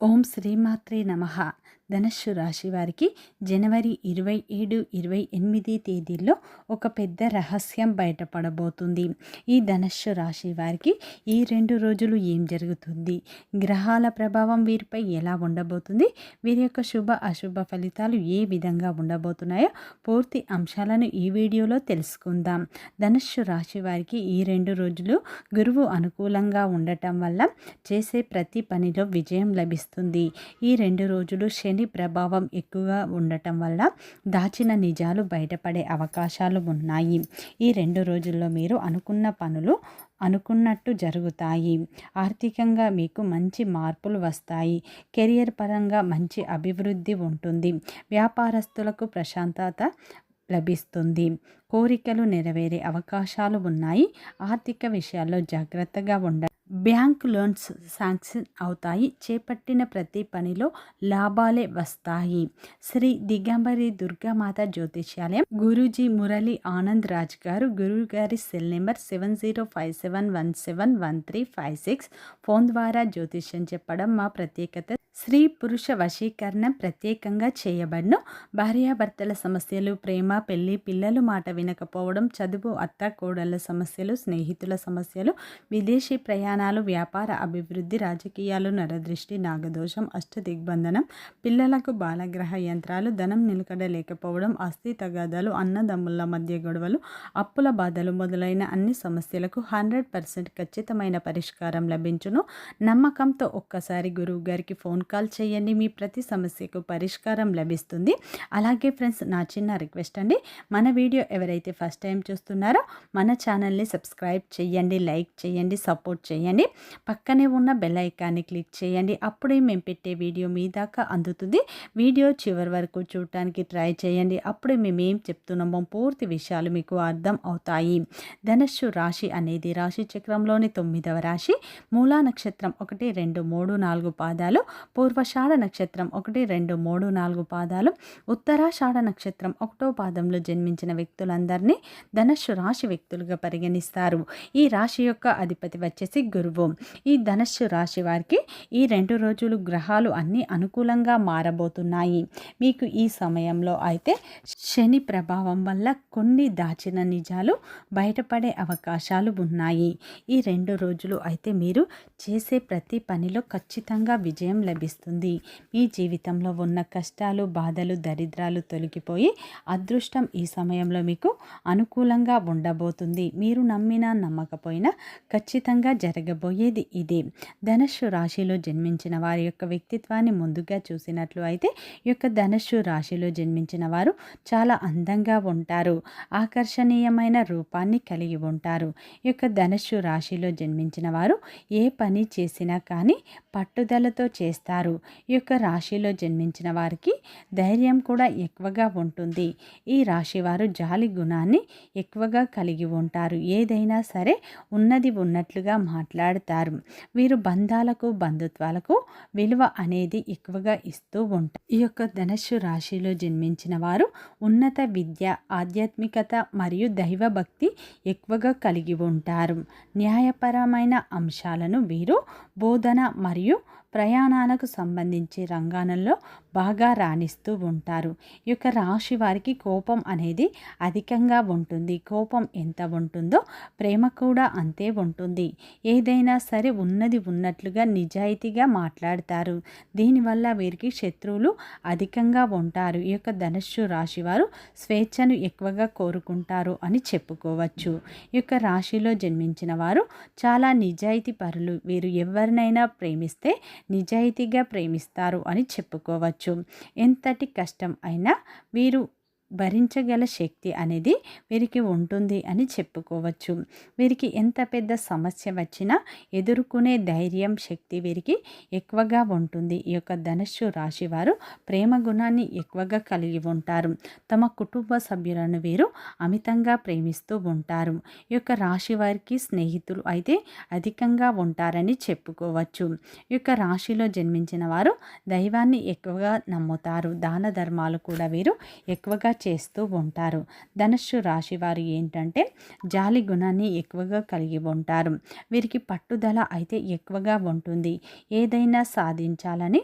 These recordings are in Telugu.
ఓం శ్రీమాత్రే నమ. ధనస్సు రాశి వారికి జనవరి ఇరవై ఏడు ఇరవై ఎనిమిది తేదీల్లో ఒక పెద్ద రహస్యం బయటపడబోతుంది. ఈ ధనస్సు రాశి వారికి ఈ రెండు రోజులు ఏం జరుగుతుంది? గ్రహాల ప్రభావం వీరిపై ఎలా ఉండబోతుంది? వీరి యొక్క శుభ అశుభ ఫలితాలు ఏ విధంగా ఉండబోతున్నాయో పూర్తి అంశాలను ఈ వీడియోలో తెలుసుకుందాం. ధనస్సు రాశి వారికి ఈ రెండు రోజులు గురువు అనుకూలంగా ఉండటం వల్ల చేసే ప్రతి పనిలో విజయం లభిస్తుంది. ఈ రెండు రోజులు శని ప్రభావం ఎక్కువగా ఉండటం వల్ల దాచిన నిజాలు బయటపడే అవకాశాలు ఉన్నాయి. ఈ రెండు రోజుల్లో మీరు అనుకున్న పనులు అనుకున్నట్టు జరుగుతాయి. ఆర్థికంగా మీకు మంచి మార్పులు వస్తాయి. కెరియర్ పరంగా మంచి అభివృద్ధి ఉంటుంది. వ్యాపారస్తులకు ప్రశాంతత లభిస్తుంది. కోరికలు నెరవేరే అవకాశాలు ఉన్నాయి. ఆర్థిక విషయాల్లో జాగ్రత్తగా ఉండ బ్యాంక్ లోన్స్ శాంక్షన్ అవుతాయి. చేపట్టిన ప్రతి పనిలో లాభాలే వస్తాయి. శ్రీ దిగంబరి దుర్గామాత జ్యోతిష్యాలయం. గురూజీ మురళి ఆనంద్ రాజ్ గారు గురువు గారి cell number seven zero five seven one seven one three five six phone ద్వారా జ్యోతిష్యం చెప్పడం మా ప్రత్యేకత. స్త్రీ పురుష వశీకరణం ప్రత్యేకంగా చేయబడను. భార్యాభర్తల సమస్యలు ప్రేమ పెళ్ళి పిల్లలు మాట వినకపోవడం చదువు అత్త కోడళ్ళ సమస్యలు స్నేహితుల సమస్యలు విదేశీ ప్రయాణాలు వ్యాపార అభివృద్ధి రాజకీయాలు నరదృష్టి నాగదోషం అష్టదిగ్బంధనం పిల్లలకు బాలగ్రహ యంత్రాలు ధనం నిలకడ లేకపోవడం ఆస్తి తగాదాలు అన్నదమ్ముల మధ్య గొడవలు అప్పుల బాధలు మొదలైన అన్ని సమస్యలకు హండ్రెడ్ పర్సెంట్ ఖచ్చితమైన పరిష్కారం లభించును. నమ్మకంతో ఒక్కసారి గురువు గారికి ఫోన్ కాల్ చేయండి. మీ ప్రతి సమస్యకు పరిష్కారం లభిస్తుంది. అలాగే ఫ్రెండ్స్ నా చిన్న రిక్వెస్ట్ అండి. మన వీడియో ఎవరైతే ఫస్ట్ టైం చూస్తున్నారో మన ఛానల్ని సబ్స్క్రైబ్ చేయండి లైక్ చేయండి సపోర్ట్ చేయండి. పక్కనే ఉన్న బెల్ ఐకాన్ని క్లిక్ చేయండి. అప్పుడే మేము పెట్టే వీడియో మీ దాకా అందుతుంది. వీడియో చివరి వరకు చూడటానికి ట్రై చేయండి. అప్పుడే మేము ఏం చెప్తున్నామో పూర్తి విషయాలు మీకు అర్థం అవుతాయి. ధనస్సు రాశి అనేది రాశి చక్రంలోని తొమ్మిదవ రాశి. మూలా నక్షత్రం ఒకటి రెండు మూడు నాలుగు పాదాలు. పూర్వషాఢ నక్షత్రం ఒకటి రెండు మూడు నాలుగు పాదాలు. ఉత్తరాషాఢ నక్షత్రం ఒకటో పాదంలో జన్మించిన వ్యక్తులందరినీ ధనస్సు రాశి వ్యక్తులుగా పరిగణిస్తారు. ఈ రాశి యొక్క అధిపతి వచ్చేసి గురువు. ఈ ధనస్సు రాశి వారికి ఈ రెండు రోజులు గ్రహాలు అన్నీ అనుకూలంగా మారబోతున్నాయి. మీకు ఈ సమయంలో అయితే శని ప్రభావం వల్ల కొన్ని దాచిన నిజాలు బయటపడే అవకాశాలు ఉన్నాయి. ఈ రెండు రోజులు అయితే మీరు చేసే ప్రతి పనిలో ఖచ్చితంగా విజయం లభిస్తుంది. మీ జీవితంలో ఉన్న కష్టాలు బాధలు దరిద్రాలు తొలగిపోయి అదృష్టం ఈ సమయంలో మీకు అనుకూలంగా ఉండబోతుంది. మీరు నమ్మినా నమ్మకపోయినా ఖచ్చితంగా జరగబోయేది ఇదే. ధనస్సు రాశిలో జన్మించిన వారి యొక్క వ్యక్తిత్వాన్ని ముందుగా చూసినట్లు అయితే ఈ యొక్క ధనస్సు రాశిలో జన్మించిన వారు చాలా అందంగా ఉంటారు. ఆకర్షణీయమైన రూపాన్ని కలిగి ఉంటారు. ఈ యొక్క ధనస్సు రాశిలో జన్మించిన వారు ఏ పని చేసినా కానీ పట్టుదలతో చేస్తారు. ఈ యొక్క రాశిలో జన్మించిన వారికి ధైర్యం కూడా ఎక్కువగా ఉంటుంది. ఈ రాశి వారు జాలి గుణాన్ని ఎక్కువగా కలిగి ఉంటారు. ఏదైనా సరే ఉన్నది ఉన్నట్లుగా మాట్లాడతారు. వీరు బంధాలకు బంధుత్వాలకు విలువ అనేది ఎక్కువగా ఇస్తూ ఉంటారు. ఈ యొక్క ధనస్సు రాశిలో జన్మించిన వారు ఉన్నత విద్య ఆధ్యాత్మికత మరియు దైవభక్తి ఎక్కువగా కలిగి ఉంటారు. న్యాయపరమైన అంశాలను వీరు బోధన మరియు ప్రయాణాలకు సంబంధించి రంగాణంలో బాగా రాణిస్తూ ఉంటారు. ఈ యొక్క రాశి వారికి కోపం అనేది అధికంగా ఉంటుంది. కోపం ఎంత ఉంటుందో ప్రేమ కూడా అంతే ఉంటుంది. ఏదైనా సరే ఉన్నది ఉన్నట్లుగా నిజాయితీగా మాట్లాడతారు. దీనివల్ల వీరికి శత్రువులు అధికంగా ఉంటారు. ఈ యొక్క ధనుస్సు రాశి వారు స్వేచ్ఛను ఎక్కువగా కోరుకుంటారు అని చెప్పుకోవచ్చు. ఈ యొక్క రాశిలో జన్మించిన వారు చాలా నిజాయితీ పరులు వీరు ఎవరినైనా ప్రేమిస్తే నిజాయితీగా ప్రేమిస్తారు అని చెప్పుకోవచ్చు. ఎంతటి కష్టం అయినా వీరు భరించగల శక్తి అనేది వీరికి ఉంటుంది అని చెప్పుకోవచ్చు. వీరికి ఎంత పెద్ద సమస్య వచ్చినా ఎదుర్కొనే ధైర్యం శక్తి వీరికి ఎక్కువగా ఉంటుంది. ఈ యొక్క ధనుస్సు రాశి వారు ప్రేమ గుణాన్ని ఎక్కువగా కలిగి ఉంటారు. తమ కుటుంబ సభ్యులను వీరు అమితంగా ప్రేమిస్తూ ఉంటారు. ఈ యొక్క రాశి వారికి స్నేహితులు అయితే అధికంగా ఉంటారని చెప్పుకోవచ్చు. ఈ యొక్క రాశిలో జన్మించిన వారు దైవాన్ని ఎక్కువగా నమ్ముతారు. దాన ధర్మాలు కూడా వీరు ఎక్కువగా చేస్తూ ఉంటారు. ధనుస్సు రాశి వారు ఏంటంటే జాలి గుణాన్ని ఎక్కువగా కలిగి ఉంటారు. వీరికి పట్టుదల అయితే ఎక్కువగా ఉంటుంది. ఏదైనా సాధించాలని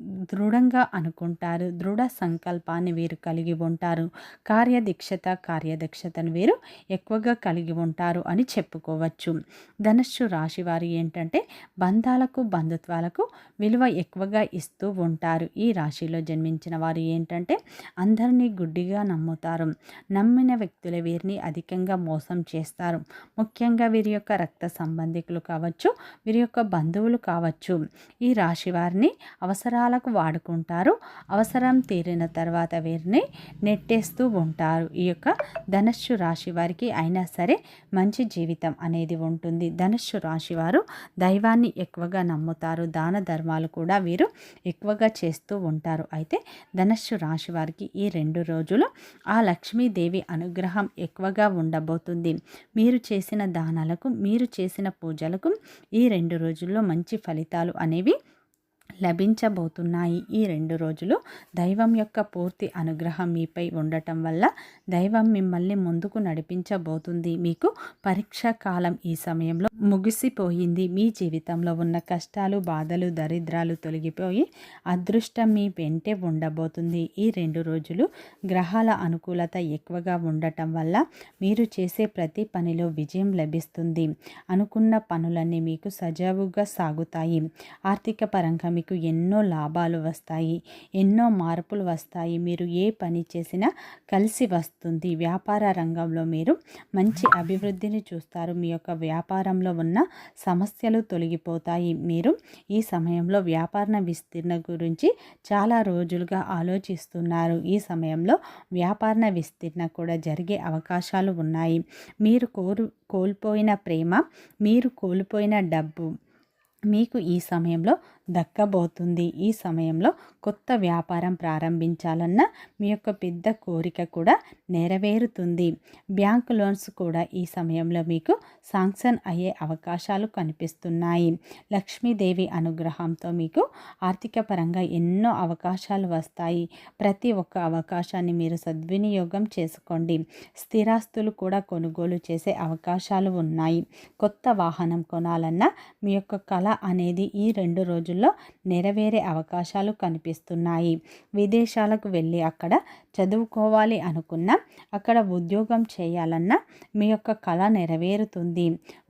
దృఢంగా అనుకుంటారు. దృఢ సంకల్పాన్ని వీరు కలిగి ఉంటారు. కార్యదీక్షత కార్యదక్షతను వీరు ఎక్కువగా కలిగి ఉంటారు అని చెప్పుకోవచ్చు. ధనుస్సు రాశి వారు ఏంటంటే బంధాలకు బంధుత్వాలకు విలువ ఎక్కువగా ఇస్తూ ఉంటారు. ఈ రాశిలో జన్మించిన వారు ఏంటంటే అందరినీ గుడ్డిగా నమ్ముతారు. నమ్మిన వ్యక్తుల వీరిని అధికంగా మోసం చేస్తారు. ముఖ్యంగా వీరి యొక్క రక్త సంబంధికులు కావచ్చు వీరి యొక్క బంధువులు కావచ్చు. ఈ రాశి వారిని అవసరాలు అవసరాలకు వాడుకుంటారు. అవసరం తీరిన తర్వాత వీరిని నెట్టేస్తూ ఉంటారు. ఈ యొక్క ధనుస్సు రాశి వారికి అయినా సరే మంచి జీవితం అనేది ఉంటుంది. ధనుస్సు రాశి వారు దైవాన్ని ఎక్కువగా నమ్ముతారు. దాన ధర్మాలు కూడా వీరు ఎక్కువగా చేస్తూ ఉంటారు. అయితే ధనుస్సు రాశి వారికి ఈ రెండు రోజులు ఆ లక్ష్మీదేవి అనుగ్రహం ఎక్కువగా ఉండబోతుంది. మీరు చేసిన దానాలకు మీరు చేసిన పూజలకు ఈ రెండు రోజుల్లో మంచి ఫలితాలు అనేవి లభించబోతున్నాయి. ఈ రెండు రోజులు దైవం యొక్క పూర్తి అనుగ్రహం మీపై ఉండటం వల్ల దైవం మిమ్మల్ని ముందుకు నడిపించబోతుంది. మీకు పరీక్ష కాలం ఈ సమయంలో ముగిసిపోయింది. మీ జీవితంలో ఉన్న కష్టాలు బాధలు దరిద్రాలు తొలగిపోయి అదృష్టం మీ వెంటే ఉండబోతుంది. ఈ రెండు రోజులు గ్రహాల అనుకూలత ఎక్కువగా ఉండటం వల్ల మీరు చేసే ప్రతి పనిలో విజయం లభిస్తుంది. అనుకున్న పనులన్నీ మీకు సజావుగా సాగుతాయి. ఆర్థిక పరంగా మీకు మీకు ఎన్నో లాభాలు వస్తాయి ఎన్నో మార్పులు వస్తాయి. మీరు ఏ పని చేసినా కలిసి వస్తుంది. వ్యాపార రంగంలో మీరు మంచి అభివృద్ధిని చూస్తారు. మీ యొక్క వ్యాపారంలో ఉన్న సమస్యలు తొలగిపోతాయి. మీరు ఈ సమయంలో వ్యాపార విస్తీర్ణ గురించి చాలా రోజులుగా ఆలోచిస్తున్నారు. ఈ సమయంలో వ్యాపార విస్తీర్ణ కూడా జరిగే అవకాశాలు ఉన్నాయి. మీరు కోరు కోల్పోయిన ప్రేమ మీరు కోల్పోయిన డబ్బు మీకు ఈ సమయంలో దక్కబోతుంది. ఈ సమయంలో కొత్త వ్యాపారం ప్రారంభించాలన్న మీ యొక్క పెద్ద కోరిక కూడా నెరవేరుతుంది. బ్యాంక్ లోన్స్ కూడా ఈ సమయంలో మీకు శాంక్షన్ అయ్యే అవకాశాలు కనిపిస్తున్నాయి. లక్ష్మీదేవి అనుగ్రహంతో మీకు ఆర్థిక పరంగా ఎన్నో అవకాశాలు వస్తాయి. ప్రతి ఒక్క అవకాశాన్ని మీరు సద్వినియోగం చేసుకోండి. స్థిరాస్తులు కూడా కొనుగోలు చేసే అవకాశాలు ఉన్నాయి. కొత్త వాహనం కొనాలన్నా మీ యొక్క కళ అనేది ఈ రెండు రోజులు రోజుల్లో నెరవేరే అవకాశాలు కనిపిస్తున్నాయి. విదేశాలకు వెళ్ళి అక్కడ చదువుకోవాలి అనుకున్న అక్కడ ఉద్యోగం చేయాలన్నా మీ యొక్క కళ నెరవేరుతుంది.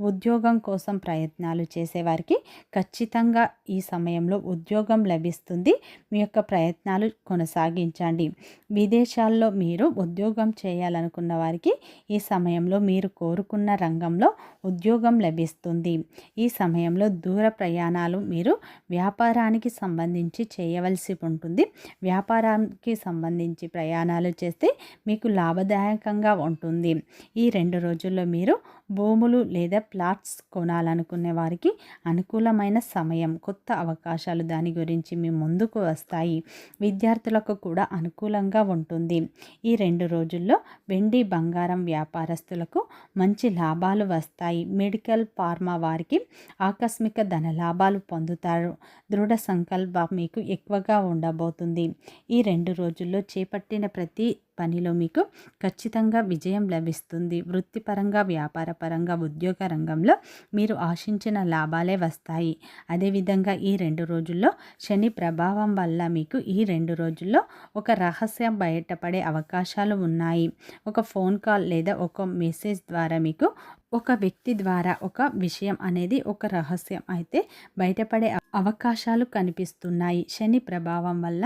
ఉద్యోగం కోసం ప్రయత్నాలు చేసేవారికి ఖచ్చితంగా ఈ సమయంలో ఉద్యోగం లభిస్తుంది. మీ యొక్క ప్రయత్నాలు కొనసాగించండి. విదేశాల్లో మీరు ఉద్యోగం చేయాలనుకున్న వారికి ఈ సమయంలో మీరు కోరుకున్న రంగంలో ఉద్యోగం లభిస్తుంది. ఈ సమయంలో దూర ప్రయాణాలు మీరు వ్యాపారానికి సంబంధించి చేయవలసి ఉంటుంది. వ్యాపారానికి సంబంధించి ప్రయాణాలు చేస్తే మీకు లాభదాయకంగా ఉంటుంది. ఈ రెండు రోజుల్లో మీరు భూములు లేదా ప్లాట్స్ కొనాలనుకునే వారికి అనుకూలమైన సమయం కొత్త అవకాశాలు దాని గురించి మీ ముందుకు వస్తాయి. విద్యార్థులకు కూడా అనుకూలంగా ఉంటుంది. ఈ రెండు రోజుల్లో వెండి బంగారం వ్యాపారస్తులకు మంచి లాభాలు వస్తాయి. మెడికల్ ఫార్మా వారికి ఆకస్మిక ధన లాభాలు పొందుతారు. దృఢ సంకల్పం మీకు ఎక్కువగా ఉండబోతుంది. ఈ రెండు రోజుల్లో చేపట్టిన ప్రతి పనిలో మీకు ఖచ్చితంగా విజయం లభిస్తుంది. వృత్తిపరంగా వ్యాపారపరంగా ఉద్యోగ రంగంలో మీరు ఆశించిన లాభాలే వస్తాయి. అదేవిధంగా ఈ రెండు రోజుల్లో శని ప్రభావం వల్ల మీకు ఈ రెండు రోజుల్లో ఒక రహస్యం బయటపడే అవకాశాలు ఉన్నాయి. ఒక ఫోన్ కాల్ లేదా ఒక మెసేజ్ ద్వారా మీకు ఒక వ్యక్తి ద్వారా ఒక విషయం అనేది ఒక రహస్యం అయితే బయటపడే అవకాశాలు కనిపిస్తున్నాయి. శని ప్రభావం వల్ల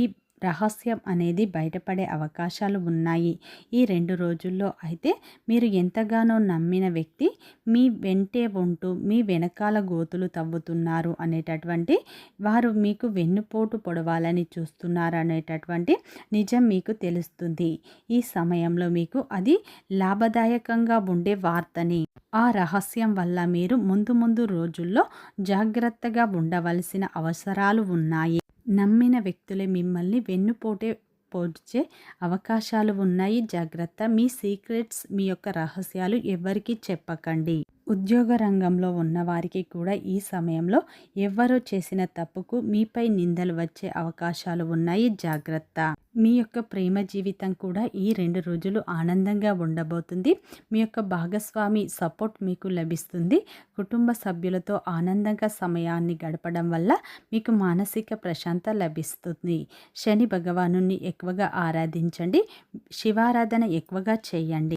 ఈ రహస్యం అనేది బయటపడే అవకాశాలు ఉన్నాయి. ఈ రెండు రోజుల్లో అయితే మీరు ఎంతగానో నమ్మిన వ్యక్తి మీ వెంటే ఉంటూ మీ వెనకాల గోతులు తవ్వుతున్నారు అనేటటువంటి వారు మీకు వెన్నుపోటు పొడవాలని చూస్తున్నారు అనేటటువంటి నిజం మీకు తెలుస్తుంది. ఈ సమయంలో మీకు అది లాభదాయకంగా ఉండే వార్తని ఆ రహస్యం వల్ల మీరు ముందు ముందు రోజుల్లో జాగ్రత్తగా ఉండవలసిన అవసరాలు ఉన్నాయి. నమ్మిన వ్యక్తులే మిమ్మల్ని వెన్నుపోటే పోడ్చే అవకాశాలు ఉన్నాయి. జాగ్రత్త. మీ సీక్రెట్స్ మీ యొక్క రహస్యాలు ఎవరికీ చెప్పకండి. ఉద్యోగ రంగంలో ఉన్నవారికి కూడా ఈ సమయంలో ఎవ్వరో చేసిన తప్పుకు మీపై నిందలు వచ్చే అవకాశాలు ఉన్నాయి. జాగ్రత్త. మీ యొక్క ప్రేమ జీవితం కూడా ఈ రెండు రోజులు ఆనందంగా ఉండబోతుంది. మీ యొక్క భాగస్వామి సపోర్ట్ మీకు లభిస్తుంది. కుటుంబ సభ్యులతో ఆనందంగా సమయాన్ని గడపడం వల్ల మీకు మానసిక ప్రశాంత లభిస్తుంది. శని భగవాను ఎక్కువగా ఆరాధించండి. శివారాధన ఎక్కువగా చేయండి.